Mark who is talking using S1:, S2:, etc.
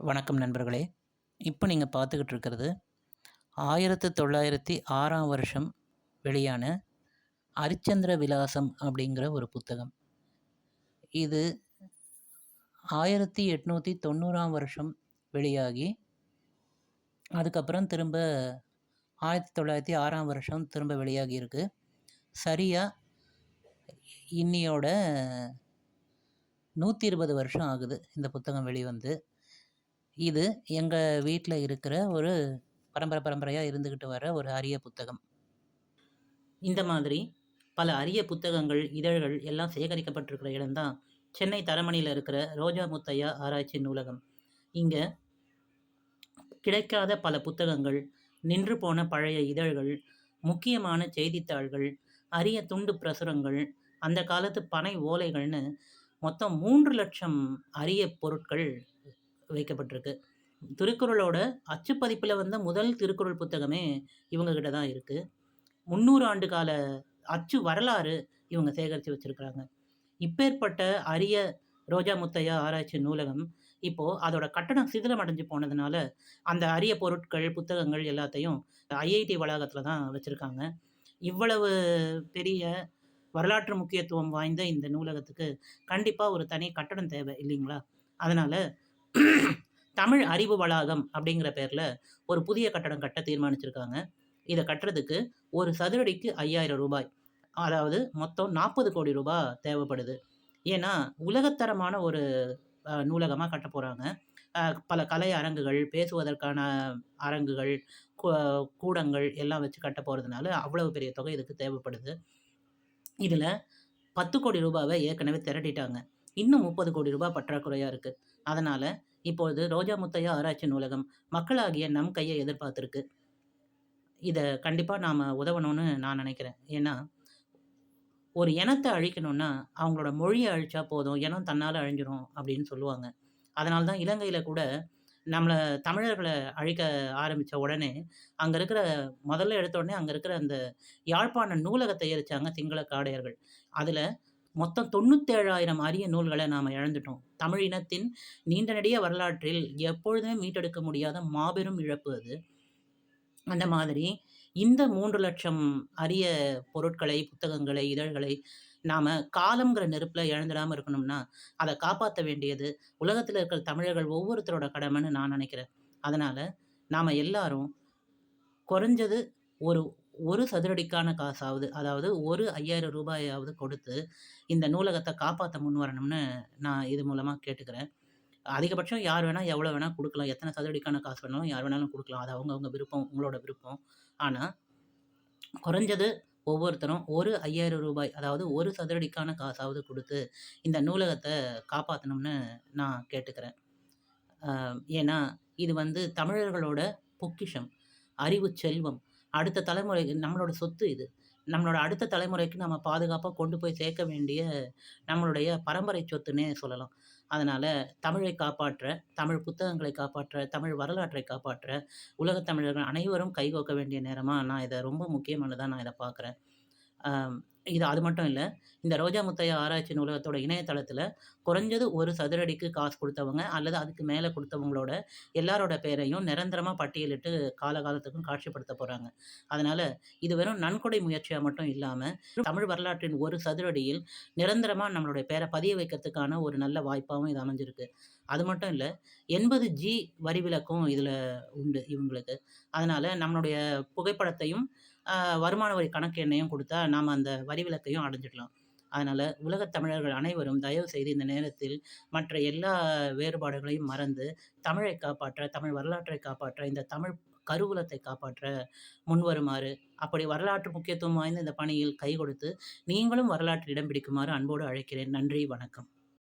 S1: வணக்கம் நண்பர்களே. இப்போ நீங்கள் பார்த்துக்கிட்டு இருக்கிறது ஆயிரத்து தொள்ளாயிரத்தி ஆறாம் வருஷம் வெளியான அரிச்சந்திர விலாசம் அப்படிங்கிற ஒரு புத்தகம். இது ஆயிரத்தி எட்நூற்றி தொண்ணூறாம் வருஷம் வெளியாகி அதுக்கப்புறம் திரும்ப ஆயிரத்தி தொள்ளாயிரத்தி ஆறாம் வருஷம் திரும்ப வெளியாகி இருக்கு. சரியாக இன்னியோட நூற்றி இருபது வருஷம் ஆகுது இந்த புத்தகம் வெளிவந்து. இது எங்கள் வீட்டில் இருக்கிற ஒரு பரம்பரை பரம்பரையாக இருந்துக்கிட்டு வர ஒரு அரிய புத்தகம். இந்த மாதிரி பல அரிய புத்தகங்கள் இதழ்கள் எல்லாம் சேகரிக்கப்பட்டிருக்கிற இடம்தான் சென்னை தரமணியில் இருக்கிற ரோஜா முத்தையா ஆராய்ச்சி நூலகம். இங்கே கிடைக்காத பல புத்தகங்கள் நின்று போன பழைய இதழ்கள் முக்கியமான செய்தித்தாள்கள் அரிய துண்டு பிரசுரங்கள் அந்த காலத்து பனை ஓலைகள்னு மொத்தம் மூன்று லட்சம் அரிய பொருட்கள் வைக்கப்பட்டிருக்கு. திருக்குறளோட அச்சுப்பதிப்பில் வந்த முதல் திருக்குறள் புத்தகமே இவங்கக்கிட்ட தான் இருக்குது முந்நூறு ஆண்டு கால அச்சு வரலாறு இவங்க சேகரித்து வச்சுருக்கிறாங்க. இப்பேற்பட்ட அரிய ரோஜா முத்தையா ஆராய்ச்சி நூலகம் இப்போது அதோட கட்டணம் சிதிலம் அடைஞ்சு போனதுனால அந்த அரிய பொருட்கள் புத்தகங்கள் எல்லாத்தையும் ஐஐடி வளாகத்தில் தான் வச்சுருக்காங்க. இவ்வளவு பெரிய வரலாற்று முக்கியத்துவம் வாய்ந்த இந்த நூலகத்துக்கு கண்டிப்பாக ஒரு தனி கட்டணம் தேவை இல்லைங்களா? அதனால் தமிழ் அறிவு வளாகம் அப்படிங்கிற பேரில் ஒரு புதிய கட்டடம் கட்ட தீர்மானிச்சிருக்காங்க. இதை கட்டுறதுக்கு ஒரு சதுரடிக்கு ஐயாயிரம் ரூபாய் அதாவது மொத்தம் நாற்பது கோடி ரூபாய் தேவைப்படுது. ஏன்னா உலகத்தரமான ஒரு நூலகமாக கட்ட போகிறாங்க பல கலை அரங்குகள் பேசுவதற்கான அரங்குகள் கூடங்கள் எல்லாம் வச்சு கட்ட போகிறதுனால அவ்வளவு பெரிய தொகை இதுக்கு தேவைப்படுது. இதில் பத்து கோடி ரூபாவை ஏற்கனவே திரட்டிட்டாங்க. இன்னும் முப்பது கோடி ரூபாய் பற்றாக்குறையாக இருக்குது அதனால் இப்பொழுது ரோஜா முத்தையா ஆராய்ச்சி நூலகம் மக்களாகிய நம் கையை எதிர்பார்த்துருக்கு. இதை கண்டிப்பாக நாம் உதவணும்னு நான் நினைக்கிறேன். ஏன்னா ஒரு இனத்தை அழிக்கணும்னா அவங்களோட மொழியை அழிச்சா போதும் இனம் தன்னால் அழிஞ்சிரும் அப்படின்னு சொல்லுவாங்க. அதனால தான் இலங்கையில் கூட நம்மளை தமிழர்களை அழிக்க ஆரம்பித்த உடனே அங்கே இருக்கிற முதல்ல எடுத்தோடனே அங்கே இருக்கிற அந்த யாழ்ப்பாண நூலகத்தை எரிச்சாங்க சிங்கள காடையர்கள் அதில் மொத்தம் தொண்ணூத்தேழாயிரம் அரிய நூல்களை நாம் இழந்துட்டோம். தமிழ் இனத்தின் நீண்ட நெடிய வரலாற்றில் எப்பொழுதுமே மீட்டெடுக்க முடியாத மாபெரும் இழப்பு அது. அந்த மாதிரி இந்த மூன்று லட்சம் அரிய பொருட்களை புத்தகங்களை இதழ்களை நாம் காலங்கிற நெருப்பில் இழந்துடாமல் இருக்கணும்னா அதை காப்பாற்ற வேண்டியது உலகத்தில் இருக்கிற தமிழர்கள் ஒவ்வொருத்தரோட கடமைன்னு நான் நினைக்கிறேன். அதனால் நாம் எல்லாரும் குறைஞ்சது ஒரு ஒரு சதுரடிக்கான காசாவது அதாவது ஒரு ஐயாயிரம் ரூபாயாவது கொடுத்து இந்த நூலகத்தை காப்பாற்ற முன் வரணும்னு நான் இது மூலமாக கேட்டுக்கிறேன். அதிகபட்சம் யார் வேணால் எவ்வளோ வேணால் கொடுக்கலாம். எத்தனை சதுரடிக்கான காசு வேணாலும் யார் வேணாலும் கொடுக்கலாம். அது அவங்கவுங்க விருப்பம் உங்களோட விருப்பம். ஆனால் குறைஞ்சது ஒவ்வொருத்தரும் ஒரு ஐயாயிரம் ரூபாய் அதாவது ஒரு சதுரடிக்கான காசாவது கொடுத்து இந்த நூலகத்தை காப்பாற்றணும்னு நான் கேட்டுக்கிறேன். ஏன்னா இது வந்து தமிழர்களோட பொக்கிஷம் அறிவு செல்வம். அடுத்த தலைமுறை நம்மளோட சொத்து இது. நம்மளோட அடுத்த தலைமுறைக்கு நம்ம பாதுகாப்பாக கொண்டு போய் சேர்க்க வேண்டிய நம்மளுடைய பரம்பரை சொத்துன்னே சொல்லலாம். அதனால் தமிழை காப்பாற்ற தமிழ் புத்தகங்களை காப்பாற்ற தமிழ் வரலாற்றை காப்பாற்ற உலகத் தமிழர்கள் அனைவரும் கைகோக்க வேண்டிய நேரமாக நான் இதை ரொம்ப முக்கியமானதாக நான் இதை பார்க்குறேன். இது அது மட்டும் இல்லை இந்த ரோஜா முத்தையா ஆராய்ச்சி நூலகத்தோட இணையதளத்தில் குறைஞ்சது ஒரு சதுரடிக்கு காசு கொடுத்தவங்க அல்லது அதுக்கு மேலே கொடுத்தவங்களோட எல்லாரோட பேரையும் நிரந்தரமாக பட்டியலிட்டு காலகாலத்துக்கும் காட்சிப்படுத்த போகிறாங்க அதனால் இது வெறும் நன்கொடை முயற்சியாக மட்டும் இல்லாமல் தமிழ் வரலாற்றின் ஒரு சதுரடியில் நிரந்தரமாக நம்மளுடைய பேரை பதிய வைக்கிறதுக்கான ஒரு நல்ல வாய்ப்பாகவும் இது அமைஞ்சிருக்கு. அது மட்டும் இல்லை எண்பது ஜி வரி விலக்கும் இதில் உண்டு இவங்களுக்கு. அதனால் நம்மளுடைய புகைப்படத்தையும் வருமான வரி கணக்கு எண்ணையும் கொடுத்தா நாம் அந்த வரி விலக்கையும் அடைஞ்சிடலாம். அதனால் உலகத் தமிழர்கள் அனைவரும் தயவு செய்து இந்த நேரத்தில் மற்ற எல்லா வேறுபாடுகளையும் மறந்து தமிழை காப்பாற்ற தமிழ் வரலாற்றை காப்பாற்ற இந்த தமிழ் கருவூலத்தை காப்பாற்ற முன்வருமாறு அப்படி வரலாற்று முக்கியத்துவம் வாய்ந்த இந்த பணியில் கை கொடுத்து நீங்களும் வரலாற்றில் இடம் பிடிக்குமாறு அன்போடு அழைக்கிறேன். நன்றி வணக்கம்.